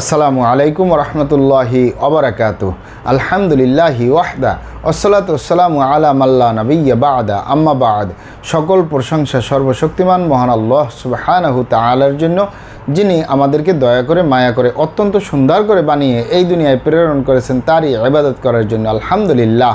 আসসালামু আলাইকুম রহমতুল্লাহি অবরাকাত আলহামদুলিল্লাহি ওয়াহদা। ওসলাত ওসালামু আলা মাল্লা নবিয়া বাদা। আম্মা বাদ। সকল প্রশংসা সর্বশক্তিমান মহান আল্লাহ সুবহানাহু তাআলার জন্য, যিনি আমাদেরকে দয়া করে, মায়া করে, অত্যন্ত সুন্দর করে বানিয়ে এই দুনিয়ায় প্রেরণ করেছেন, তারই আবাদত করার জন্য। আলহামদুলিল্লাহ।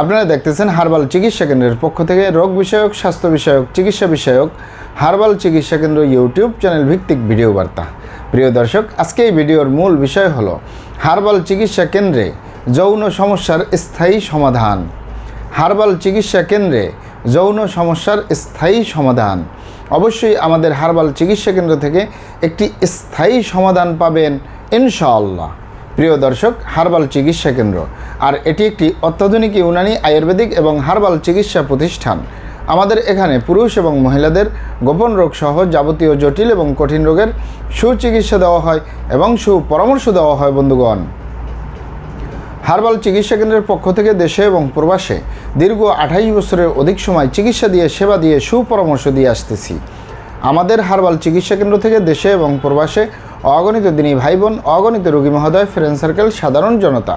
আপনারা দেখতেছেন হার্বাল চিকিৎসা কেন্দ্রের পক্ষ থেকে রোগ বিষয়ক, স্বাস্থ্য বিষয়ক, চিকিৎসা বিষয়ক, হার্বাল চিকিৎসা কেন্দ্র ইউটিউব চ্যানেল ভিত্তিক ভিডিও বার্তা। প্রিয় দর্শক, আজকে এই ভিডিওর মূল বিষয় হলো হার্বাল চিকিৎসা কেন্দ্রে যৌন সমস্যার স্থায়ী সমাধান। হার্বাল চিকিৎসা কেন্দ্রে যৌন সমস্যার স্থায়ী সমাধান। অবশ্যই আমাদের হার্বাল চিকিৎসা কেন্দ্র থেকে একটি স্থায়ী সমাধান পাবেন ইনশাআল্লাহ। প্রিয় দর্শক, হার্বাল চিকিৎসা কেন্দ্র আর এটি একটি অত্যাধুনিক ইউনানি আয়ুর্বেদিক এবং হার্বাল চিকিৎসা প্রতিষ্ঠান। আমাদের এখানে পুরুষ এবং মহিলাদের গোপন রোগ সহ যাবতীয় জটিল এবং কঠিন রোগের সুচিকিৎসা দেওয়া হয় এবং সুপরামর্শ দেওয়া হয়, বন্ধুগণ। হার্বাল চিকিৎসা কেন্দ্রের পক্ষ থেকে দেশে এবং প্রবাসে দীর্ঘ আঠাইশ বছরের অধিক সময় চিকিৎসা দিয়ে, সেবা দিয়ে, সুপরামর্শ দিয়ে আসতেছি। আমাদের হার্বাল চিকিৎসা কেন্দ্র থেকে দেশে এবং প্রবাসে অগণিত দিনী ভাই বোন, অগণিত রোগী মহোদয় ফ্রেন্ড সার্কেল সাধারণ জনতা।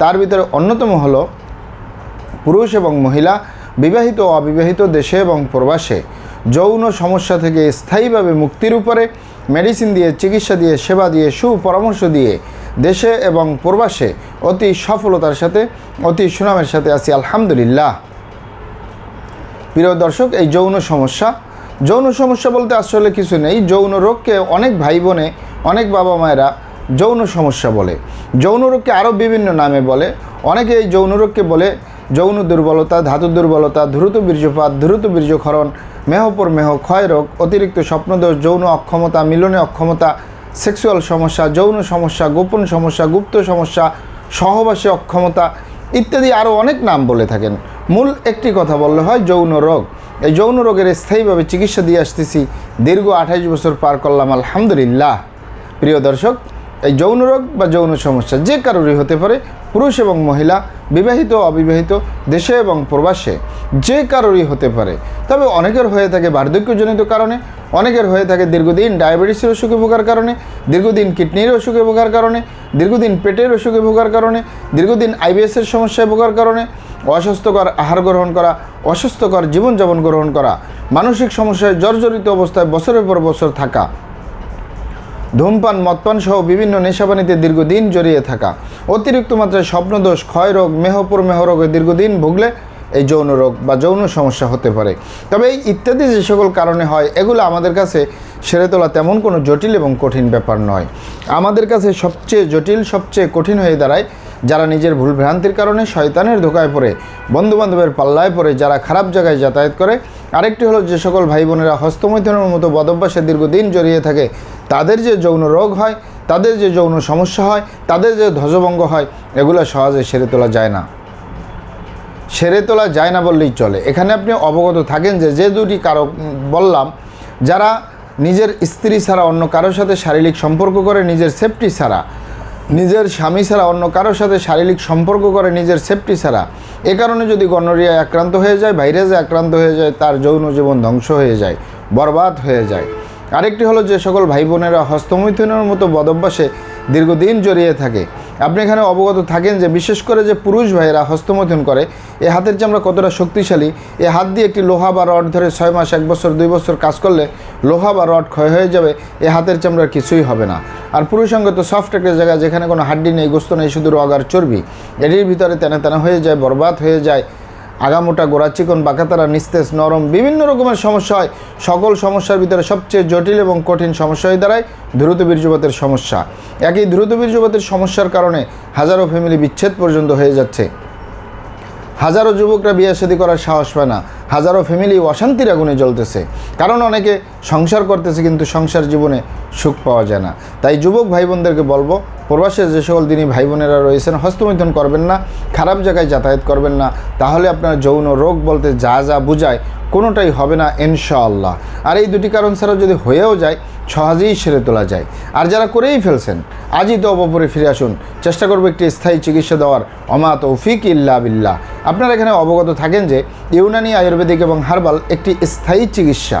তার ভিতরে অন্যতম হল পুরুষ এবং মহিলা, বিবাহিত ও অবিবাহিত দেশে এবং প্রবাসে। যৌন সমস্যা থেকে স্থায়ীভাবে মুক্তির উপরে মেডিসিন দিয়ে, চিকিৎসা দিয়ে, সেবা দিয়ে, সুপরামর্শ দিয়ে দেশে এবং প্রবাসে অতি সফলতার সাথে, অতি সুনামের সাথে আছি, আলহামদুলিল্লাহ। প্রিয় দর্শক, এই যৌন সমস্যা। যৌন সমস্যা বলতে আসলে কিছু নেই। যৌন রোগকে অনেক ভাই বোনে, অনেক বাবা মায়েরা যৌন সমস্যা বলে। যৌন রোগকে আরও বিভিন্ন নামে বলে। অনেকে এই যৌন রোগকে বলে যৌন দুর্বলতা, ধাতু দুর্বলতা দ্রুত বীর্যপাত দ্রুত বীর্যক্ষরণ মেহপর মেহ, ক্ষয় রোগ, অতিরিক্ত স্বপ্নদোষ, যৌন অক্ষমতা, মিলনে অক্ষমতা, সেক্সুয়াল সমস্যা, যৌন সমস্যা, গোপন সমস্যা, গুপ্ত সমস্যা, সহবাসে অক্ষমতা ইত্যাদি আরও অনেক নাম বলে থাকেন। মূল একটি কথা বললে হয় যৌন রোগ। এই যৌন রোগের স্থায়ীভাবে চিকিৎসা দিয়ে আসতেছি। দীর্ঘ আঠাইশ বছর পার করলাম, আলহামদুলিল্লাহ। প্রিয় দর্শক এই যৌন রোগ বা যৌন সমস্যা যে কারোরই হতে পারে, পুরুষ এবং মহিলা, বিবাহিত, অবিবাহিত, দেশে এবং প্রবাসে, যে কারোরই হতে পারে। তবে অনেকের হয়ে থাকে বার্ধক্যজনিত কারণে, অনেকের হয়ে থাকে দীর্ঘদিন ডায়াবেটিসের অসুখে ভোগার কারণে, দীর্ঘদিন কিডনির অসুখে ভোগার কারণে, দীর্ঘদিন পেটের অসুখে ভোগার কারণে, দীর্ঘদিন আইবিএসের সমস্যায় ভোগার কারণে, অস্বাস্থ্যকর আহার গ্রহণ করা, অস্বাস্থ্যকর জীবনযাপন গ্রহণ করা, মানসিক সমস্যায় জর্জরিত অবস্থায় বছরের পর বছর থাকা ধূমপান, মদপান সহ বিভিন্ন নেশাবানিতে দীর্ঘদিন জড়িয়ে থাকা। অতিরিক্ত মাত্রায় স্বপ্নদোষ ক্ষয় রোগ মেহপুর মেহ রোগে দীর্ঘদিন ভুগলে এই যৌন রোগ বা যৌন সমস্যা হতে পারে। তবে এই ইত্যাদি যে সকল কারণে হয়, এগুলো আমাদের কাছে সেরে তোলা তেমন কোনো জটিল এবং কঠিন ব্যাপার নয়। আমাদের কাছে সবচেয়ে জটিল, সবচেয়ে কঠিন হয়ে দাঁড়ায় যারা নিজের ভুল ভ্রান্তির কারণে শয়তানের ধোকায় পড়ে, বন্ধুবান্ধবের পাল্লায় পড়ে, যারা খারাপ জায়গায় যাতায়াত করে। আরেকটি হলো যে সকল ভাই বোনেরা হস্তমৈথনের মতো বদভ্যাসে দীর্ঘদিন জড়িয়ে থাকে তাদের যে যৌন রোগ হয়, তাদের যে যৌন সমস্যা হয়, তাদের যে ধ্বজভঙ্গ হয়, এগুলো সহজে সেরে তোলা যায় না। সেরে তোলা যায় না বললেই চলে। এখানে আপনি অবগত থাকেন যে যে দুটি কারক বললাম, যারা নিজের স্ত্রী ছাড়া অন্য কারোর সাথে শারীরিক সম্পর্ক করে, নিজের সেফটি ছাড়া, নিজের স্বামী ছাড়া অন্য কারোর সাথে শারীরিক সম্পর্ক করে, নিজের সেফটি ছাড়া, এ কারণে যদি গনোরিয়ায় আক্রান্ত হয়ে যায়, ভাইরাসে আক্রান্ত হয়ে যায়, তার যৌন জীবন ধ্বংস হয়ে যায়, বরবাদ হয়ে যায়। আরেকটি হলো যে সকল ভাই বোনেরা হস্তমৈথুনের মতো বদভ্যাসে দীর্ঘদিন জড়িয়ে থাকে। আপনি এখানে অবগত থাকেন যে বিশেষ করে যে পুরুষ ভাইয়েরা হস্তমৈথুন করে, এ হাতের চামড়া কতটা শক্তিশালী, এ হাত দিয়ে একটি লোহা বা রড ধরে ছয় মাস, এক বছর, দুই বছর কাজ করলে লোহা বা রড ক্ষয় হয়ে যাবে, এ হাতের চামড়ার কিছুই হবে না। আর পুরুষাঙ্গ তো সফট একটা জায়গা যেখানে কোনো হাড্ডি নেই, গোস্ত নেই, শুধু রগ আর চর্বি। এটির ভিতরে তেনা তেনা হয়ে যায়, বরবাদ হয়ে যায় আগামোটা গোড়া চিকন বাঁকাতারা নিস্তেজ, নরম, বিভিন্ন রকমের সমস্যা হয়। সকল সমস্যার ভিতরে সবচেয়ে জটিল এবং কঠিন সমস্যা হয়ে দাঁড়ায় দ্রুত বীর্যপাতের সমস্যা। একই দ্রুত বীর্যপাতের সমস্যার কারণে হাজারো ফ্যামিলি বিচ্ছেদ পর্যন্ত হয়ে যাচ্ছে। হাজারো যুবকরা বিয়ে শাদী করার সাহস পায় না। হাজারো ফ্যামিলি অশান্তির আগুনে জ্বলতেছে। কারণ অনেকে সংসার করতেছে কিন্তু সংসার জীবনে সুখ পাওয়া যায় না। তাই যুবক ভাই বোনদেরকে বলব প্রবাসে যে সকল দিনই ভাই বোনেরা রয়েছেন, হস্তমৈথুন করবেন না, খারাপ জায়গায় যাতায়াত করবেন না, তাহলে আপনার যৌন রোগ বলতে যা যা বুঝায় কোনোটাই হবে না ইনশাআল্লাহ। আর এই দুটি কারণ ছাড়া যদি হয়েও যায়, সহজেই সেরে তোলা যায়। আর যারা করেই ফেলছেন, আজই তো অপরে ফিরে আসুন। চেষ্টা করব একটি স্থায়ী চিকিৎসা দেওয়ার। অমা তৌফিক ইল্লা বিল্লাহ। আপনারা এখানে অবগত থাকেন যে, ইউনানি আয়ুর্বেদিক এবং হার্বাল একটি স্থায়ী চিকিৎসা।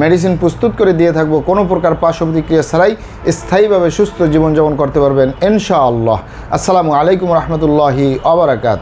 মেডিসিন প্রস্তুত করে দিয়ে থাকব। কোনো প্রকার পার্শ্ব প্রতিক্রিয়া ছাড়াই স্থায়ীভাবে সুস্থ জীবনযাপন করতে পারবেন, ইনশাআল্লাহ। আসসালামু আলাইকুম রহমতুল্লাহি আবরাকাত